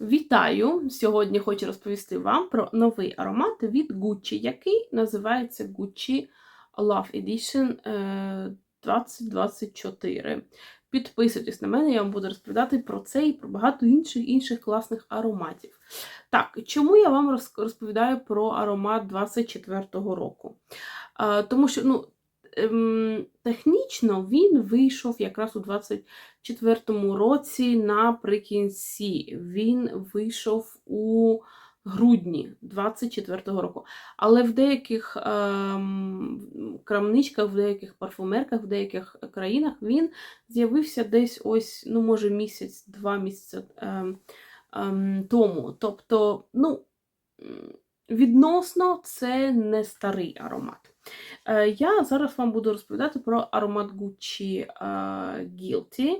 Вітаю! Сьогодні хочу розповісти вам про новий аромат від Gucci, який називається Gucci Love Edition е, 2024. Підписуйтесь на мене, я вам буду розповідати про це і про багато інших інших класних ароматів. Так, чому я вам розповідаю про аромат 24-го року? Е, Тому що, ну, ем, технічно він вийшов якраз у 24-му році наприкінці. Він вийшов у грудні 24-го року. Але в деяких ем, крамничках, в деяких парфумерках, в деяких країнах він з'явився десь ось, ну, може, місяць-два місяці ем, ем, тому. Тобто, ну, відносно це не старий аромат. Е, Я зараз вам буду розповідати про аромат Gucci е, Guilty.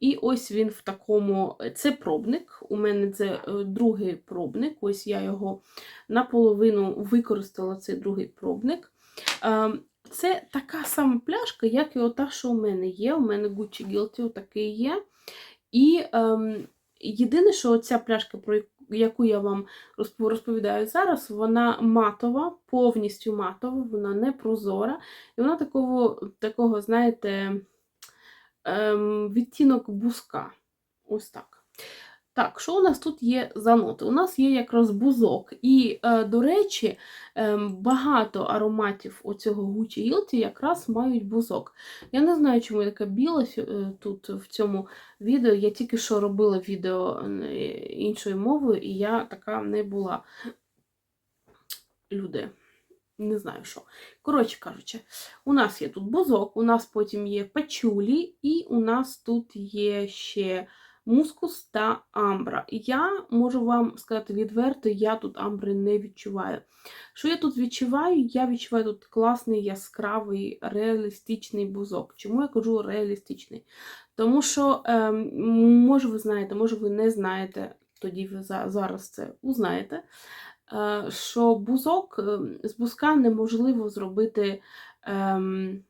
І ось він в такому. Це пробник. У мене це е, другий пробник. Ось я його наполовину використала цей другий пробник. Е, Це така сама пляшка, як і ота, що у мене є. У мене Gucci Guilty такий є. І ем, єдине, що ця пляшка, про яку- яку я вам розповідаю зараз, вона матова, повністю матова, вона не прозора. І вона такого, такого знаєте, ем, відтінок буска. Ось так. Так, що у нас тут є за ноти? У нас є якраз бузок. І, е, до речі, ем, багато ароматів оцього Gucci Guilty якраз мають бузок. Я не знаю, чому я така біла е, тут в цьому відео. Я тільки що робила відео е, іншою мовою, і я така не була. Люди. Не знаю що. Коротше кажучи, у нас є тут бузок, у нас потім є пачулі, і у нас тут є ще мускус та амбра. Я можу вам сказати відверто, я тут амбри не відчуваю. Що я тут відчуваю? Я відчуваю тут класний, яскравий, реалістичний бузок. Чому я кажу реалістичний? Тому що, ем, може, ви знаєте, може, ви не знаєте, тоді ви за- зараз це узнаєте е, що бузок ем, з бузка неможливо зробити ем,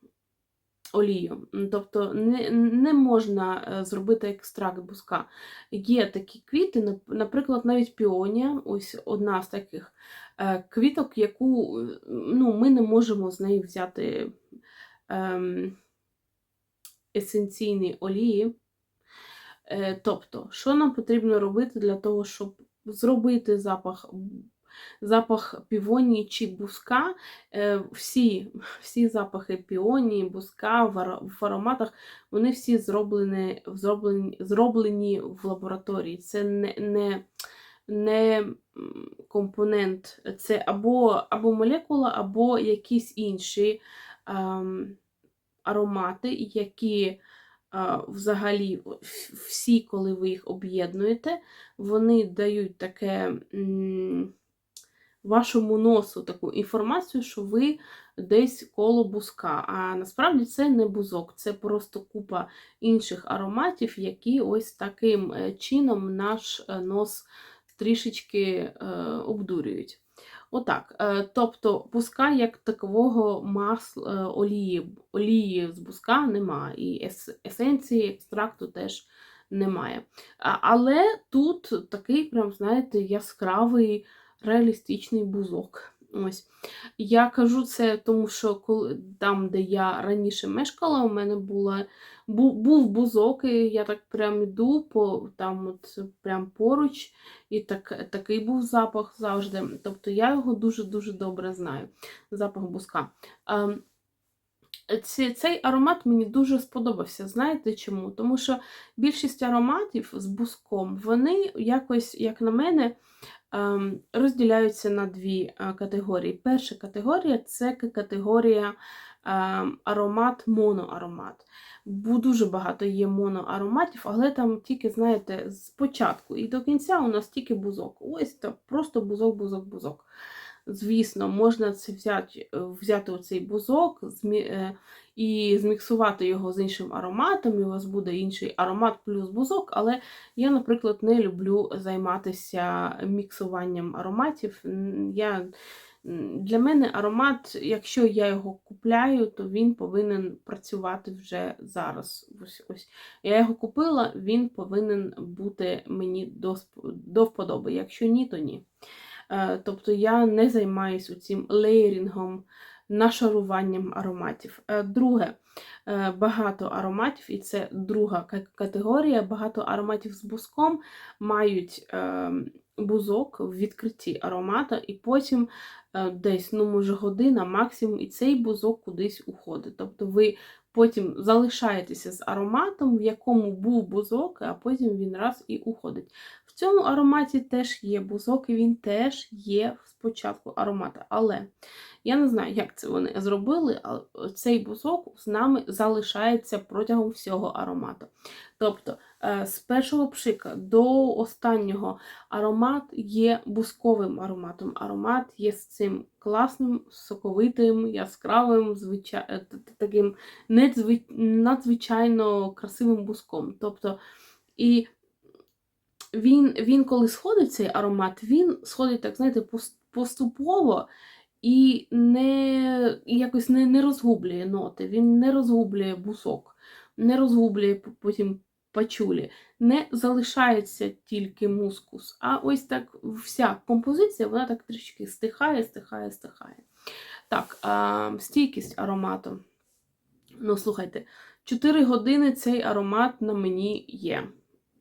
олію. Тобто не, не можна е, зробити екстракт бузка. Є такі квіти, наприклад, навіть піонія, ось одна з таких е, квіток, яку е, ну, ми не можемо з неї взяти ем, есенційні олії. Тобто, що нам потрібно робити для того, щоб зробити запах, запах півонії чи буска? Е, Всі, всі запахи піонії, буска в ароматах, вони всі зроблені, зроблені, зроблені в лабораторії. Це не, не, не компонент, це або, або молекула, або якісь інші ем, аромати, які взагалі всі, коли ви їх об'єднуєте, вони дають таке вашому носу таку інформацію, що ви десь коло бузка. А насправді це не бузок, це просто купа інших ароматів, які ось таким е, чином наш е, нос трішечки е, обдурюють. Отак. Тобто бузка як такового масла, олії, олії з бузка немає, і ес- есенції, екстракту теж немає. Але тут такий, прям, знаєте, яскравий реалістичний бузок. Ось. Я кажу це, тому що коли, там, де я раніше мешкала, у мене була, бу, був бузок, і я так прям іду по, там от прям поруч, і так, такий був запах завжди. Тобто я його дуже-дуже добре знаю. Запах бузка. Ем, ці- Цей аромат мені дуже сподобався. Знаєте чому? Тому що більшість ароматів з буском, вони якось, як на мене, розділяються на дві е, категорії. Перша категорія це категорія ем, аромат, моноаромат. Бо дуже багато є моноароматів, але там тільки, знаєте, з початку і до кінця у нас тільки бузок. Ось так, просто бузок, бузок, бузок. Звісно, можна це взяти, е, взяти оцей бузок е, і зміксувати його з іншим ароматом, і у вас буде інший аромат плюс бузок, але я, наприклад, не люблю займатися міксуванням ароматів. Я Для мене аромат, якщо я його купляю, то він повинен працювати вже зараз. Ось, ось. Я його купила, він повинен бути мені до, до вподоби. Якщо ні, то ні. Е, Тобто я не займаюся цим лейрінгом, нашаруванням ароматів. Е, Друге, е, багато ароматів, і це друга категорія. Багато ароматів з буском мають бузок в відкритті аромата, і потім десь, ну, може, година максимум, і цей бузок кудись уходить. Тобто ви потім залишаєтеся з ароматом, в якому був бузок, а потім він раз і уходить. В цьому ароматі теж є бузок, і він теж є спочатку аромата. Але я не знаю, як це вони зробили, але цей бузок з нами залишається протягом всього аромату. Тобто, е, з першого пшика до останнього аромат є бузковим ароматом. Аромат є з цим класним, соковитим, яскравим, звичай... е, таким недзвич... надзвичайно красивим бузком. Тобто, і він, він коли сходить цей аромат, він сходить, так знаєте, поступово і не якось не, не розгублює ноти, він не розгублює бусок, не розгублює потім пачулі, не залишається тільки мускус. А ось так вся композиція, вона так трішки стихає, стихає, стихає. Так, а, стійкість аромату. Ну, слухайте, 4 години цей аромат на мені є.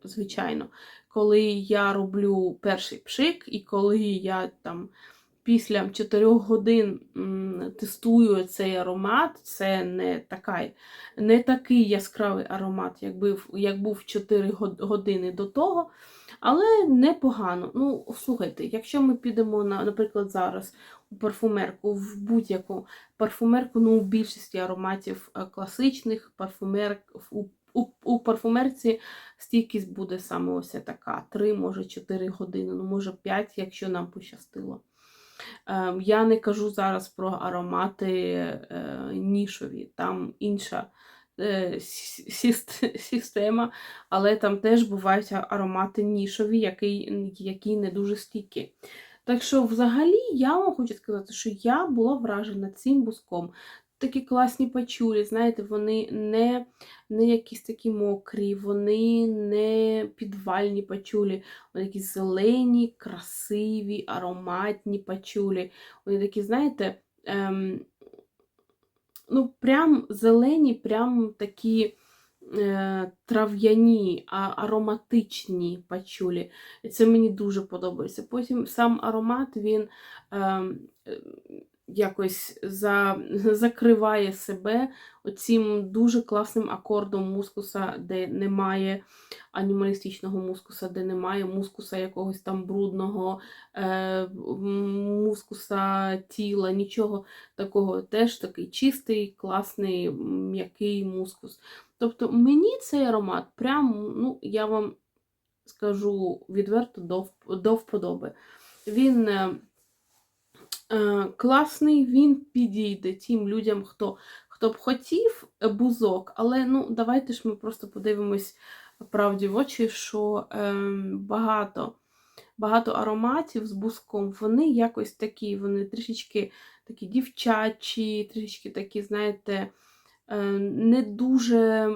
Звичайно, коли я роблю перший пшик, і коли я там після 4 годин тестую цей аромат, це не, така, не такий яскравий аромат, як був, як був 4 години до того. Але непогано. Ну, слухайте, якщо ми підемо, на, наприклад, зараз у парфумерку, в будь-яку парфумерку, ну, у більшості ароматів е, класичних парфумер, у, у, у парфумерці стійкість буде саме ось така: 3, може 4 години, ну може 5, якщо нам пощастило. Е, Я не кажу зараз про аромати е, нішові, там інша е, система, але там теж бувають аромати нішові, які, які не дуже стійкі. Так що, взагалі, я вам хочу сказати, що я була вражена цим буском. Такі класні пачулі, знаєте, вони не, не якісь такі мокрі, вони не підвальні пачулі, вони такі зелені, красиві, ароматні пачулі. Вони такі, знаєте, ем, ну, прям зелені, прям такі е, трав'яні, ароматичні пачулі. Це мені дуже подобається. Потім сам аромат він ем, якось за, закриває себе оцім дуже класним акордом мускуса, де немає анімалістичного мускуса, де немає мускуса якогось там брудного, е, мускуса тіла, нічого такого. Теж такий чистий, класний, м'який мускус. Тобто мені цей аромат, прям, ну, я вам скажу відверто, до, до вподоби. Він е, класний, він підійде тим людям, хто, хто б хотів е, бузок, але ну, давайте ж ми просто подивимось правді в очі, що е, багато, багато ароматів з бузком, вони якось такі, вони трішечки такі дівчачі, трішечки такі, знаєте, е, не дуже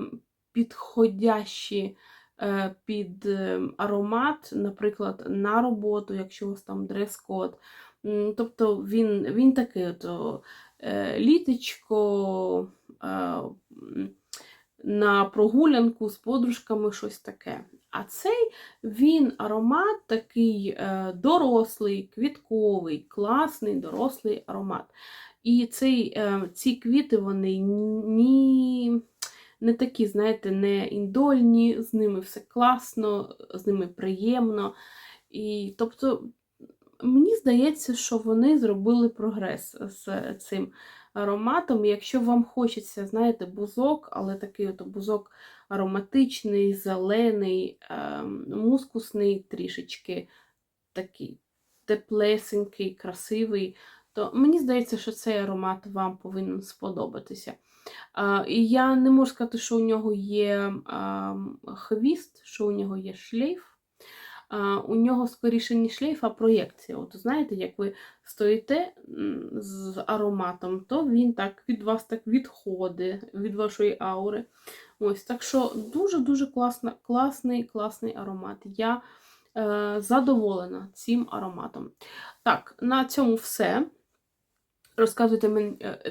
підходящі е, під е, аромат, наприклад, на роботу, якщо у вас там дрес-код. Тобто він, він такий от, о, е, літочко е, на прогулянку з подружками, щось таке. А цей він аромат такий е, дорослий, квітковий, класний дорослий аромат. І цей, ці квіти, вони ні, не такі, знаєте, не індольні, з ними все класно, з ними приємно. І, тобто, мені здається, що вони зробили прогрес з цим ароматом. Якщо вам хочеться, знаєте, бузок, але такий от бузок ароматичний, зелений, ем, мускусний трішечки, такий теплесенький, красивий, то мені здається, що цей аромат вам повинен сподобатися. Я не можу сказати, що у нього є хвіст, що у нього є шлейф. У нього скоріше не шлейф, а проєкція. От знаєте, як ви стоїте з ароматом, то він так від вас так відходить, від вашої аури. Ось, так що дуже-дуже класний, класний аромат. Я е, задоволена цим ароматом. Так, на цьому все. Розказуйте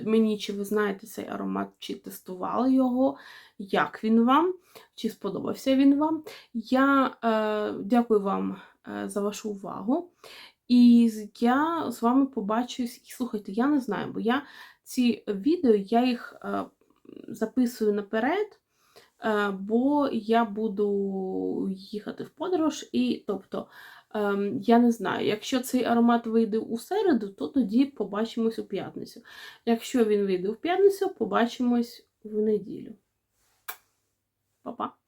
мені, е, чи ви знаєте цей аромат, чи тестували його, як він вам, чи сподобався він вам. Я е, дякую вам е, за вашу увагу. І я з вами побачусь. І слухайте, я не знаю, бо я ці відео я їх е, записую наперед, е, бо я буду їхати в подорож, і тобто. Ем, я не знаю, якщо цей аромат вийде у середу, то тоді побачимось у п'ятницю. Якщо він вийде в п'ятницю, побачимось в неділю. Па-па!